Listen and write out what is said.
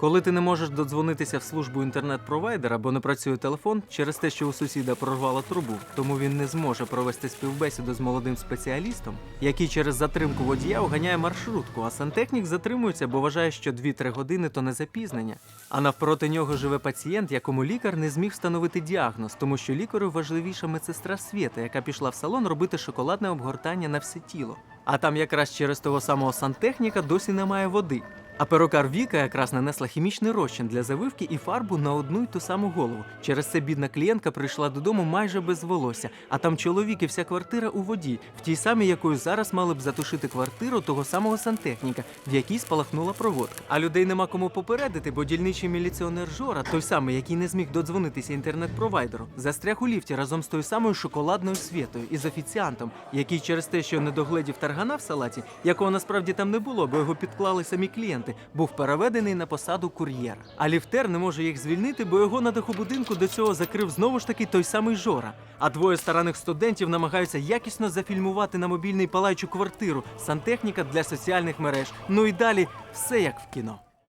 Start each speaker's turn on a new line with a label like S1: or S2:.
S1: Коли ти не можеш додзвонитися в службу інтернет-провайдера, бо не працює телефон через те, що у сусіда прорвало трубу, тому він не зможе провести співбесіду з молодим спеціалістом, який через затримку водія оганяє маршрутку, а сантехнік затримується, бо вважає, що 2-3 години то не запізнення. А навпроти нього живе пацієнт, якому лікар не зміг встановити діагноз, тому що лікарю важливіша медсестра Свєта, яка пішла в салон робити шоколадне обгортання на все тіло. А там якраз через того самого сантехніка досі немає води. А перукар Віка якраз нанесла хімічний розчин для завивки і фарбу на одну й ту саму голову. Через це бідна клієнтка прийшла додому майже без волосся, а там чоловік і вся квартира у воді, в тій самій, якою зараз мали б затушити квартиру того самого сантехніка, в якій спалахнула проводка. А людей нема кому попередити, бо дільничий міліціонер Жора, той самий, який не зміг додзвонитися інтернет-провайдеру, застряг у ліфті разом з тою самою шоколадною світою і з офіціантом, який через те, що не догледів таргана в салаті, якого насправді там не було, бо його підклали самі клієнти, був переведений на посаду кур'єра. А ліфтер не може їх звільнити, бо його на даху будинку до цього закрив знову ж таки той самий Жора. А двоє старанних студентів намагаються якісно зафільмувати на мобільний палаючу квартиру сантехніка для соціальних мереж. Ну і далі все як в кіно.